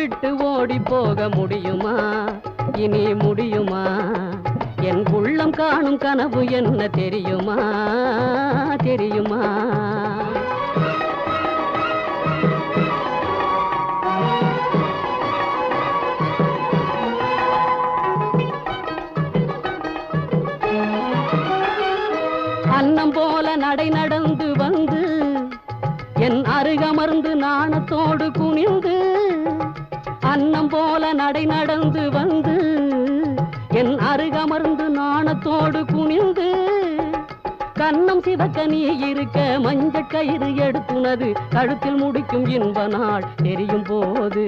விட்டு ஓடி போக முடியுமா? இனி முடியுமா? என் உள்ளம் காணும் கனவு என்ன தெரியுமா? தெரியுமா? அன்னம் போல நடை நடந்து வந்து என் அருகமர்ந்து நாணத்தோடு குனிந்து போல நடை நடந்து வந்து என் அருகமர்ந்து நாணத்தோடு குனிந்து கண்ணம் சிவக்க நீ இருக்க மஞ்சள் கயிறு எடுத்துனது கழுத்தில் முடிக்கும் இன்ப நாள் தெரியும் போது.